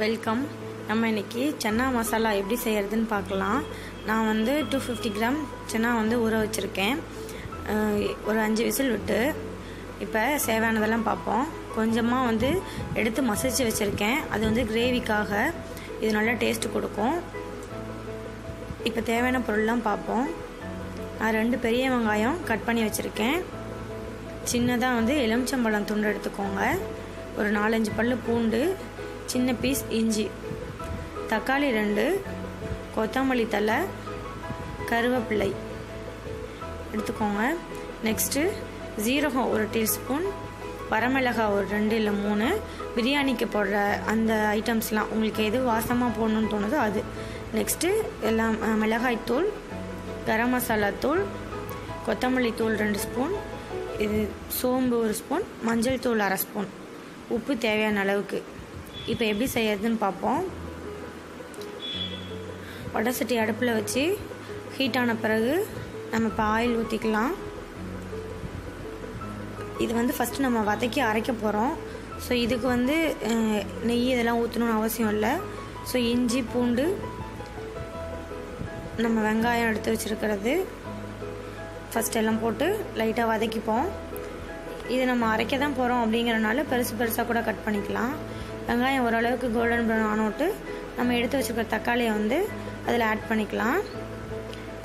Welcome. நம்ம இன்னைக்கு சன்னா மசாலா எப்படி செய்கிறதுன்னு பார்க்கலாம். நான் வந்து டூ ஃபிஃப்டி கிராம் சன்னா வந்து ஊற வச்சுருக்கேன். ஒரு அஞ்சு விசில் விட்டு இப்போ சேவையானதெல்லாம் பார்ப்போம். கொஞ்சமாக வந்து எடுத்து மசிச்சு வச்சுருக்கேன். அது வந்து கிரேவிக்காக இது நல்லா டேஸ்ட் கொடுக்கும். இப்போ தேவையான பொருள்லாம் பார்ப்போம். நான் ரெண்டு பெரிய வெங்காயம் கட் பண்ணி வச்சுருக்கேன். சின்னதாக வந்து எலுமிச்சம்பழம் துண்டு எடுத்துக்கோங்க. ஒரு நாலஞ்சு பல் பூண்டு சின்ன பீஸ் இஞ்சி. தக்காளி ரெண்டு கொத்தமல்லி தலை கருவேப்பிள்ளை எடுத்துக்கோங்க. நெக்ஸ்ட்டு ஜீரகம் ஒரு டீஸ்பூன் வரமிளகாய் ஒரு ரெண்டு இல்லை மூணு. பிரியாணிக்கு போடுற அந்த ஐட்டம்ஸ்லாம் உங்களுக்கு எது வாசமாக போடணும்னு தோணுதோ அது. நெக்ஸ்ட்டு எல்லாம் மிளகாய் மிளகாய்த்தூள் கரம் மசாலா தூள் கொத்தமல்லி தூள் ரெண்டு ஸ்பூன் இது சோம்பு ஒரு ஸ்பூன் மஞ்சள் தூள் அரை ஸ்பூன். உப்பு தேவையான அளவுக்கு. இப்போ எப்படி செய்யறதுன்னு பார்ப்போம். வடை சட்டி அடுப்பில் வச்சு ஹீட் ஆன பிறகு நம்ம இப்போ ஆயில் ஊற்றிக்கலாம் இது வந்து ஃபஸ்ட்டு நம்ம வதக்கி அரைக்க போகிறோம் ஸோ இதுக்கு வந்து நெய் இதெல்லாம் ஊற்றணும்னு அவசியம் இல்லை. ஸோ இஞ்சி பூண்டு நம்ம வெங்காயம் எடுத்து வச்சுருக்கிறது. ஃபஸ்ட் எல்லாம் போட்டு லைட்டாக வதக்கிப்போம். இது நம்ம அரைக்க தான் போகிறோம் அப்படிங்கிறனால பெருசு பெருசாக கூட கட் பண்ணிக்கலாம். வெங்காயம் ஓரளவுக்கு கோல்டன் ப்ரௌன் ஆனோட்டு நம்ம எடுத்து வச்சுருக்கிற தக்காளியை வந்து அதில் ஆட் பண்ணிக்கலாம்.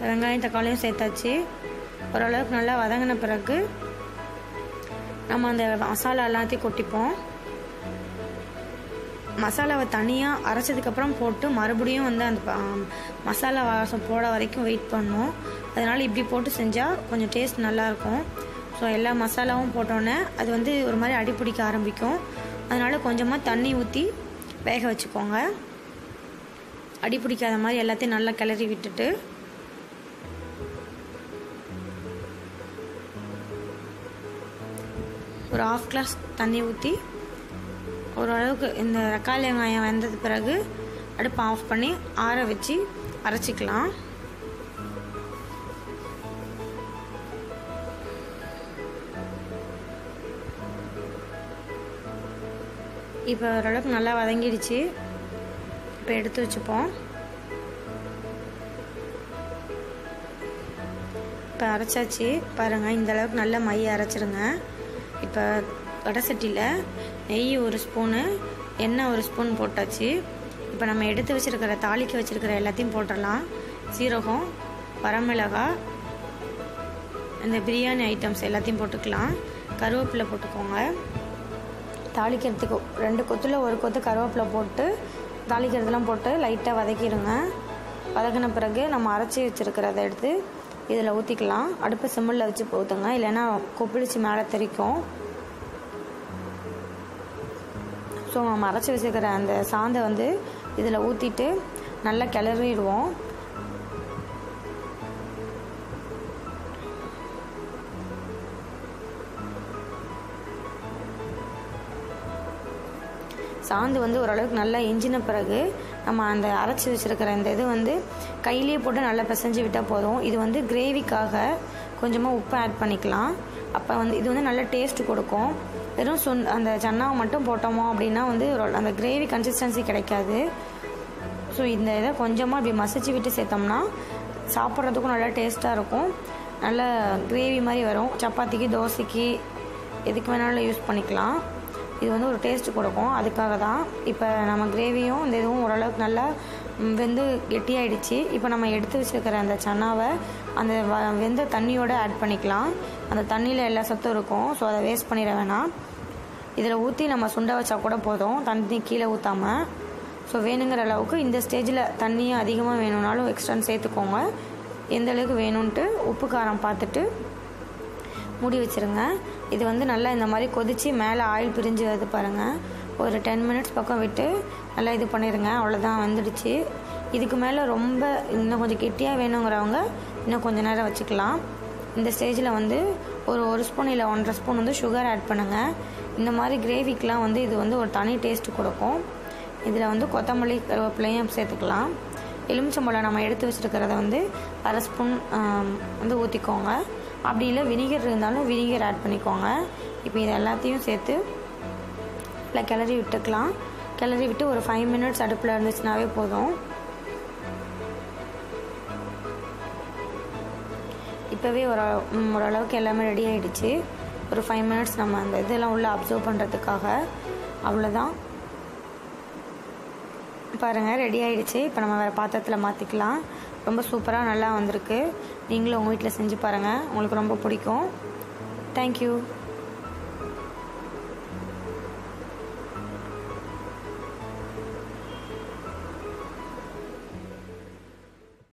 வெங்காயம் தக்காளியும் சேர்த்தாச்சு. ஓரளவுக்கு நல்லா வதங்கின பிறகு நம்ம அந்த மசாலா எல்லாத்தையும் கொட்டிப்போம். மசாலாவை தனியாக அரைச்சதுக்கப்புறம் போட்டு மறுபடியும் வந்து அந்த மசாலா வாசம் போட வரைக்கும் வெயிட் பண்ணோம். அதனால் இப்படி போட்டு செஞ்சால் கொஞ்சம் டேஸ்ட் நல்லாயிருக்கும் ஸோ எல்லா மசாலாவும் போட்டோன்னே அது வந்து ஒரு மாதிரி அடி பிடிக்க ஆரம்பிக்கும். அதனால் கொஞ்சமாக தண்ணி ஊற்றி வேக வச்சுக்கோங்க. அடி பிடிக்காத மாதிரி எல்லாத்தையும் நல்லா கிளறி விட்டுட்டு. ஒரு ஆஃப் கிளாஸ் தண்ணி ஊற்றி ஓரளவுக்கு இந்த தக்காளி வெங்காயம் வெந்தது பிறகு அடுப்பை ஆஃப் பண்ணி ஆற வச்சு அரைச்சிக்கலாம். இப்போ ஓரளவுக்கு நல்லா வதங்கிடுச்சு. இப்போ எடுத்து வச்சுப்போம். இப்போ அரைச்சாச்சு. பாருங்கள் இந்த அளவுக்கு நல்லா மைய அரைச்சிருங்க. இப்போ வடை சட்டியில் நெய் ஒரு ஸ்பூனு எண்ணெய் ஒரு ஸ்பூன் போட்டாச்சு. இப்போ நம்ம எடுத்து வச்சுருக்கிற தாளிக்கு வச்சுருக்கிற எல்லாத்தையும் போட்டுடலாம். சீரகம் வரமிளகாய் இந்த பிரியாணி ஐட்டம்ஸ் எல்லாத்தையும் போட்டுக்கலாம். கருவேப்பிலை போட்டுக்கோங்க. தாளிக்கிறதுக்கு ரெண்டு கொத்தில் ஒரு கொத்து கருவேப்பிலை போட்டு தாளிக்கிறதெல்லாம் போட்டு லைட்டாக வதக்கிடுங்க. வதக்கின பிறகு நம்ம அரைச்சி வச்சுருக்கிறத எடுத்து இதில் ஊற்றிக்கலாம் அடுப்பு சிம்மிளில் வச்சு ஊற்றுங்க இல்லைன்னா கொப்பிளிச்சு மேலே தெரிக்கும் ஸோ நம்ம அரைச்சி வச்சுருக்கிற அந்த சாந்தை வந்து இதில் ஊற்றிட்டு நல்லா கிளறிடுவோம். சாந்து வந்து ஓரளவுக்கு நல்லா இஞ்சின பிறகு நம்ம அந்த அரைச்சி வச்சுருக்கிற இந்த இது வந்து கையிலேயே போட்டு நல்லா பிசைஞ்சு விட்டால் போதும். இது வந்து கிரேவிக்காக கொஞ்சமாக உப்பு ஆட் பண்ணிக்கலாம். அப்போ வந்து இது வந்து நல்ல டேஸ்ட் கொடுக்கும். வெறும் சுண் அந்த சன்னாவை மட்டும் போட்டோமோ அப்படின்னா வந்து அந்த கிரேவி கன்சிஸ்டன்சி கிடைக்காது. ஸோ இந்த இதை கொஞ்சமாக அப்படி மசிச்சு விட்டு சேர்த்தோம்னா சாப்பிட்றதுக்கும் நல்லா டேஸ்ட்டாக இருக்கும். நல்ல கிரேவி மாதிரி வரும். சப்பாத்திக்கு தோசைக்கு எதுக்கு வேணாலும் யூஸ் பண்ணிக்கலாம். இது வந்து ஒரு டேஸ்ட் கொடுக்கும். அதுக்காக தான் இப்போ நம்ம கிரேவியும் இந்த இதுவும் ஓரளவுக்கு நல்லா வெந்து கெட்டியாயிடுச்சு. இப்போ நம்ம எடுத்து வச்சுருக்கிற அந்த சன்னாவை அந்த வ- வெந்த தண்ணியோட ஆட் பண்ணிக்கலாம். அந்த தண்ணியில் எல்லா சத்தும் இருக்கும். ஸோ அதை வேஸ்ட் பண்ணிட வேணாம். இதில் ஊற்றி நம்ம சுண்ட வச்சா கூட போதும். தண்ணி கீழே ஊற்றாமல் ஸோ வேணுங்கிற அளவுக்கு இந்த ஸ்டேஜில் தண்ணியும் அதிகமாக வேணும்னாலும் எக்ஸ்ட்ரா சேர்த்துக்கோங்க. எந்த அளவுக்கு வேணும்ன்ட்டு உப்பு காரம் பார்த்துட்டு மூடி வச்சிருங்க. இது வந்து நல்லா இந்த மாதிரி கொதித்து மேலே ஆயில் பிரிஞ்சு வருது பாருங்கள் ஒரு டென் மினிட்ஸ் பக்கம் விட்டு நல்லா இது பண்ணிடுங்க அவ்வளோதான் வந்துடுச்சு. இதுக்கு மேலே ரொம்ப இன்னும் கொஞ்சம் கெட்டியாக வேணுங்கிறவங்க இன்னும் கொஞ்சம் நேரம் வச்சுக்கலாம். இந்த ஸ்டேஜில் வந்து ஒரு ஒரு ஸ்பூன் இல்லை ஒன்றரை ஸ்பூன் வந்து சுகர் ஆட் பண்ணுங்கள் இந்த மாதிரி கிரேவிக்கெலாம் வந்து இது வந்து ஒரு தனி டேஸ்ட் கொடுக்கும். இதில் வந்து கொத்தமல்லி கருவேப்பிலையும் சேர்த்துக்கலாம். எலுமிச்சம்பழம் நம்ம எடுத்து வச்சுருக்கிறத வந்து அரை ஸ்பூன் வந்து ஊற்றிக்கோங்க அப்படி இல்லை வினிகர் இருந்தாலும் வினிகர் ஆட் பண்ணிக்கோங்க. இப்போ இது எல்லாத்தையும் சேர்த்து இல்லை கிளறி விட்டுக்கலாம். கிளறி விட்டு ஒரு ஃபைவ் மினிட்ஸ் அடுப்பில் இருந்துச்சுனாவே போதும். இப்போவே ஒரு ஓரளவுக்கு எல்லாமே ரெடி ஆகிடுச்சு ஒரு ஃபைவ் மினிட்ஸ் நம்ம அந்த இதெல்லாம் உள்ளே அப்சர்வ் பண்ணுறதுக்காக அவ்வளோதான் பாருங்கள் ரெடி ஆகிடுச்சு இப்போ நம்ம வேறு பாத்திரத்தில் மாற்றிக்கலாம் ரொம்ப சூப்பராக நல்லா வந்திருக்கு. நீங்களும் உங்கள் வீட்டில் செஞ்சு பாருங்கள் உங்களுக்கு ரொம்ப பிடிக்கும். தேங்க்யூ